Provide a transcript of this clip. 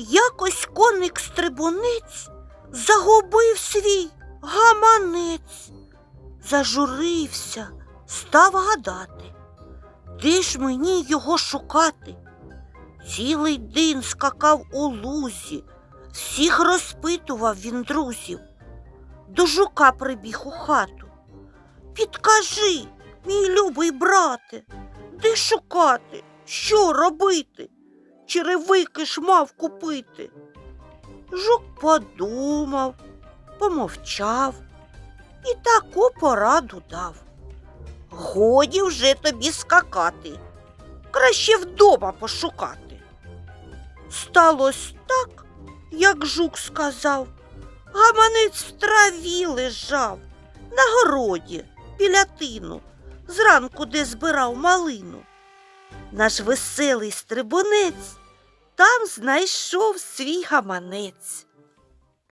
Якось коник стрибунець загубив свій гаманець. Зажурився, став гадати, де ж мені його шукати? Цілий день скакав у лузі, всіх розпитував він друзів. До жука прибіг у хату. Підкажи, мій любий брате, де шукати, що робити? Черевики ж мав купити. Жук подумав, помовчав і таку пораду дав. Годі вже тобі скакати, краще вдома пошукати. Сталось так, як жук сказав, гаманець в траві лежав на городі біля тину, зранку де збирав малину. Наш веселий стрибунець там знайшов свій гаманець.